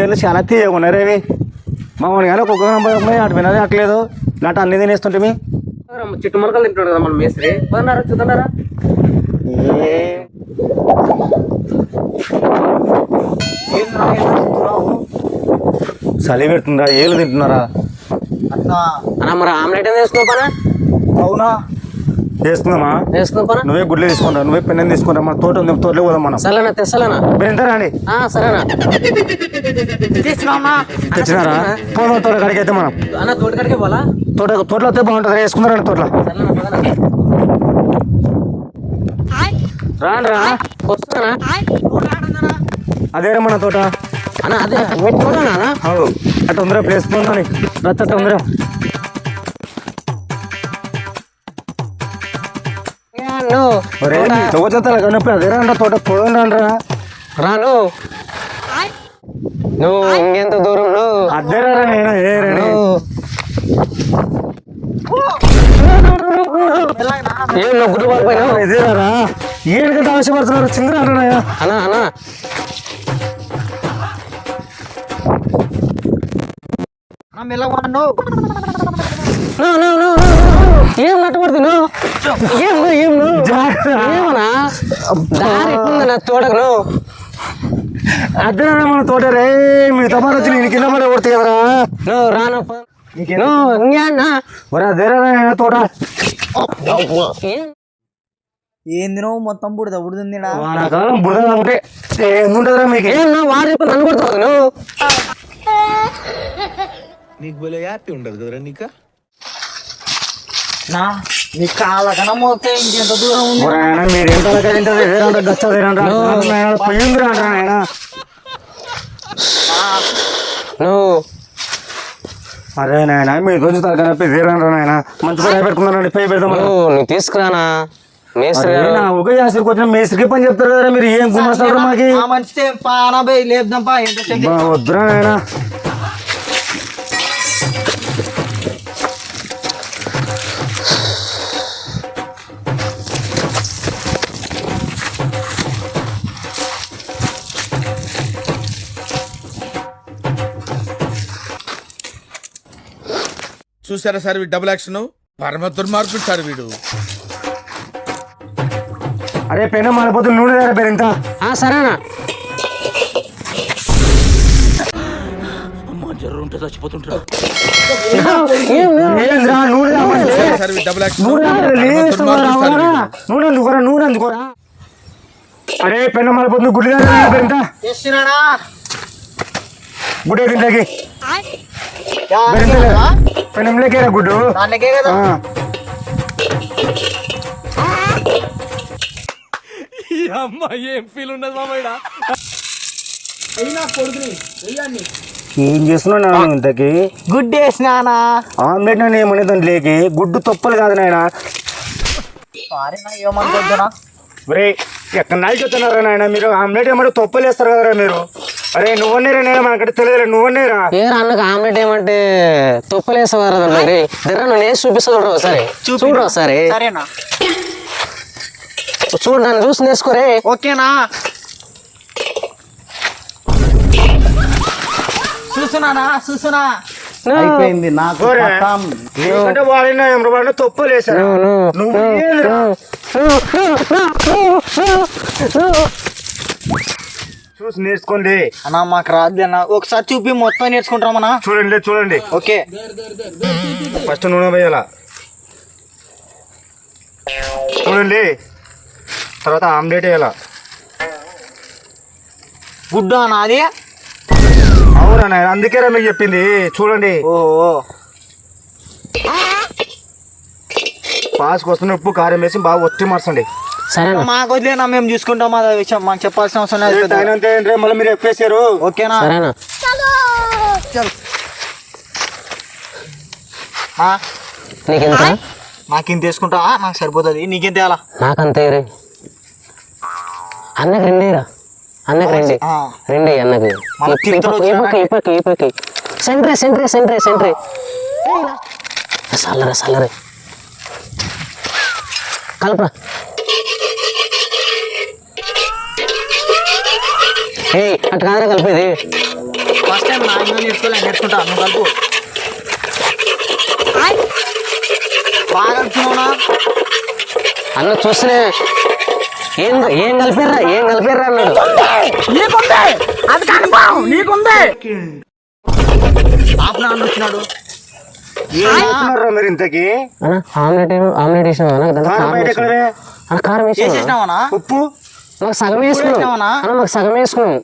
ఏళ్ళు చాలా తీయగా ఉన్నారు ఇవి మామూలు కానీ ఒక్కొక్క పోయి అటు వినది అట్లేదు ఇలాంటి అన్ని తినేస్తుంటే చెట్టు మొలకలు తింటాడు కదా మన మేస్త్రి? పోతున్నారా చూస్తున్నారా? చలి పెడుతుందా ఏళ్ళు తింటున్నారా? అన్న మరి ఆమ్లెట్ ఏం వేసుకున్నావు పనా అవునా? వేసుకుందామా పనా నువ్వే గుడ్లే తీసుకుంటా నువ్వే పెన్ను తీసుకుంటా మన తోట ఉంది తోటలో పోదాం మనం. సరేనా తెస్సలేనా మీరు ఎంత రండి ఆ, సరేనా. తెచ్చినారా? పోదాం తోట కాడికి అయితే మనం. అన్న తోటకాడికి పోలా? తోట తోటలో వస్తే బాగుంటుంది వేసుకుందారండి తోటలో. రాండి రా. వస్తానా అదేరా మన తోట. అన్న అదే అవు అట్ట ఉందిరా ప్లేస్ రచ్చ అట్ట ఉందిరా నువ్వు ఒరే తోచేతాల కన్నప్పుడు అదేరా అంట తోట పోదాం రా రాను. నువ్వు ఇంకెంత దూరం నువ్వు అదేరా నేను ఏ రండి ఏం నువ్వు. గుడ్డు పడిపోయినావు? ఇదేరా ఏడుకంటే ఆశపడుతున్నారు చిందర అంటున్నాయా అన్నా అన్నా. No, no, no, no, no. ఏం నట్టబడుతుంది నువ్వు ఏం నువ్వు ఏం నువ్వు ఏమన్నా దారి అదేరా మన తోట రే మీ తమారు వచ్చి నేను కింద పడి కొడుతుంది కదరా. నువ్వు రాను. నువ్వు ఇంకేనా? ఒరే అదేరా నాయనా తోట. ఏంది నువ్వు? మొత్తం బుడద బుడుతుందిడా వానాకాలం బురద ఉంటే ఏముంటుందిరా మీకు? ఏం చెప్పి నన్ను కొడుతుంది నువ్వు? నీకు భలే హ్యాపీ ఉండదు కదరా నీకా? నా? మోస్తే ఇంకెంత దూరం ఉంది? మీరు ఎంత తింటారు ఎదేరంట గచ్చ తినండి పోయిందిరా అంట నాయన నువ్వు అరే నాయన మీ రోజు పెద్దరా నాయన. మంచి పని పెట్టుకున్నారండి పై మనం. నువ్వు తీసుకురానా? మేస్త్రి నా ఒక యాసరికి వచ్చిన మేస్త్రికి పని చెప్తారు కదా మీరు ఏం గుమ్మస్తారు మాకి? ఆ మంచితే పానా పోయి లేపుదాం పా బా, వద్దురా నాయన. చూసారా సార్ వీడు డబుల్ యాక్షన్ పరమ దుర్మార్గుడు సార్ వీడు. అరే పెన మారిపోతుంది నూనె దగ్గర పేరు ఇంత ఆ, సరేనా. ఏందిరా, నూనె తాగమంటే? చూసారా సార్ వీడు డబుల్ యాక్షన్ నూనె తాగమంటే పరమ లేస్తూ దుర్మార్గుడు సార్ రావాలా? వీడు. నూనె అందుకోరా నూనె అందుకోరా? అరే పెన్న మారిపోతుంది గుడ్డి దగ్గర పేరు ఇంత గుడ్డే తింటాకి పెనంలోకేరా గుడ్డు? దానికే కదా. ఆ. ఏం చేస్తున్నావు నాన్న ఇంతకి? గుడ్ వేసినానా ఆమ్లెట్ నన్ను ఏమనే దాని లేకి గుడ్డు తొప్పలు కాదు నాయన. ఒరే ఎక్కడ నాయకు చెప్తున్నారా నాయన మీరు? ఆమ్లెట్ ఏమంటే తొప్పలు వేస్తారు కదరా మీరు? అరే నువ్వనేరా నేను మనకంటే తెలియదు నువ్వనేరా ఏ అన్నకు ఆమ్లెట్ ఏమంటే తుప్పలేసేవారు దగ్గర నువ్వు వేసి చూపిస్తా చూడరా ఒకసారి. చూడరా ఒకసారి. సరేనా? చూడు నన్ను చూసి నేర్చుకోరే ఓకేనా? చూసునానా చూసునా అయిపోయింది నాకు ఓరే. పతాం. నీకంటే వాడిన వాడిన తొప్పలు వేసారు నువ్వు ఏందిరా? చూసి నేర్చుకోండి. అన్నా మాకు రాదు అన్న. ఒకసారి చూపి మొత్తం నేర్చుకుంటామన్నా చూడండి చూడండి. ఓకే. ఫస్ట్ నూనె వేయాల? చూడండి. తర్వాత ఆమ్లెట్ వేయాల? గుడ్డు అన్న అది? అవునా అందుకేరా మీకు చెప్పింది. చూడండి. ఓ ఓ. పాస్కి వస్తున్న ఉప్పు కారం వేసి బాగా ఒత్తి మార్చండి. సరేనా? మాకు వదిలేనా మేము చూసుకుంటాం అదే విషయం మాకు చెప్పాల్సిన అవసరం లేదు మళ్ళీ మీరు ఎప్పేసారు ఓకేనా? సరేనా? ఆ, నీకెంత? నాకు ఇంత తీసుకుంటా నాకు సరిపోతుంది. నీకేం తేలా నాకంతే రే అన్నకి రెండేరా అన్నకి రెండే. రెండే అన్నకి. ఈ పక్క ఈ పక్క ఈ పక్క ఈ పక్క సెంట్రే సెంట్రే సెంట్రే. సెంట్రే సల్లరే సల్లరే. కలపరా. ఏ అటు కాదరా కలిపేది ఫస్ట్ టైం నా ఇంకా నేర్చుకోలే నేర్చుకుంటా నువ్వు కలుపు. బాగా కలుపుతున్నావునా అన్న చూస్తేనే ఏం ఏం కలిపారా ఏం కలిపారా అన్నాడు. ఆపనా అన్న వచ్చినాడు ఏం చేస్తున్నారా మీరు ఇంతకి? అన్న ఆమ్లెట్ ఆమ్లెట్ వేసినావు? అన్న కారం వేసినావు. అన్న అన్న. ఉప్పు. మాకు సగం వేసుకున్నాం. మాకు సగం వేసుకున్నాం.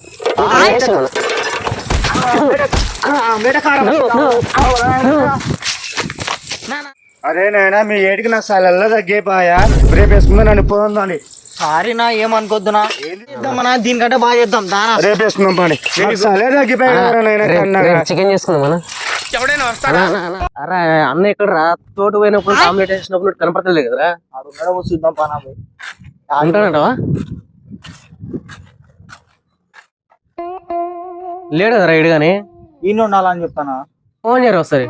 అరే నాయనా మీ ఏడికి నా సలల్లా తగ్గిపోయా? రేపు వేసుకుందా నన్ను పోందని. సారీ నా ఏమనుకోద్దునా చేద్దామన్నా దీనికంటే బాగా చేద్దాం. దానా. రేపు వేసుకుందాం పని. సలే రేపు చికెన్ చేసుకుందాం. అరే అన్న ఇక్కడ రా. తోట పోయినప్పుడు ఆమ్లెట్ వేసినప్పుడు కనపడతలేదు కదరా. చూద్దాం పనా అంటానంటవా లేడు కదరా ఇడు కానీ ఈయన ఉండాలని చెప్తానా? ఫోన్ చేయరు ఒకసారి?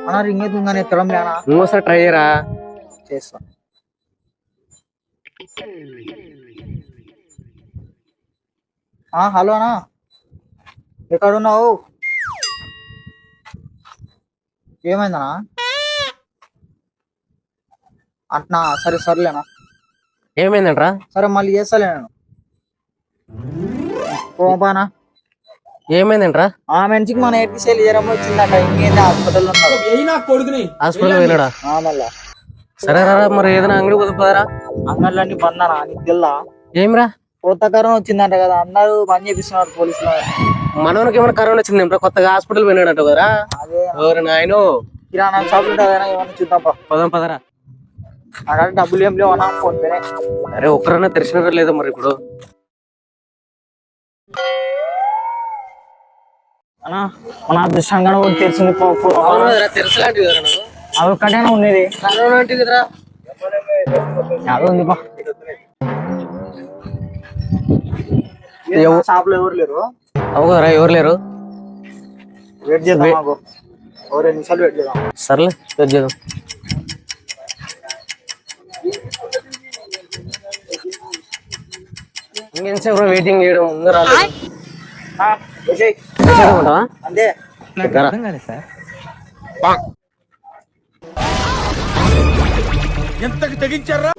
అన్నా రింగ్ అవుతుందని ఎత్తడం లేనా నువ్వు ఒకసారి ట్రై చేయరా? చేస్తా. హలో అన్నా. ఎక్కడున్నావు? ఏమైందనా అట్నా సరే సర్లేనా? ఏమైందంట్రా? సరే మళ్ళీ చేస్తాలే నేను. పోపానా ఏమైందంట్రా? ఆ మనిషికి మన ఎట్టి సెల్ జ్వరం వచ్చిందట ఇంకేంది హాస్పిటల్ ఉన్నాడు. హాస్పిటల్ పోయినాడా? ఆ, మళ్ళా. సరే రా మరి ఏదైనా అంగడి కుదుపుతారా అంగళ్ళన్నీ బందనా నీకు తెల్లా ఏమిరా? కొత్త కరోనా వచ్చిందంట కదా అందరూ బంద్ చేపిస్తున్నారు పోలీసులు. మనవనికి ఏమైనా కరోనా వచ్చింది? కొత్తగా హాస్పిటల్ పోయినాడంట కదరా? ఎవరు నాయనో? కిరాణా షాప్ ఉంటుందా. పదం పదరా. అక్కడ డబ్బులు ఏం లేవన్నా ఫోన్ పేనే అరే ఒక్కరన్నా తెరిచినారా లేదా మరి ఇప్పుడు? అన్నా మన అదృష్టంగా కూడా తెలిసింది తెలుసులాంటివి అది ఒక్కటేనా ఉండేది కరోనా అంటే కదరా? అదే ఉంది షాప్లో ఎవరు లేరు? అవు కదరా ఎవరు లేరు? వెయిట్ చేద్దాం మాకు ఓ రెండు నిమిషాలు వెయిట్ చేద్దాం. సర్లే వెయిట్ చేద్దాం. ఇంకెంతసేపు వెయిటింగ్ చేయడం? ముందు రాలేదు అంతే. ఎంతకి తెగించారా?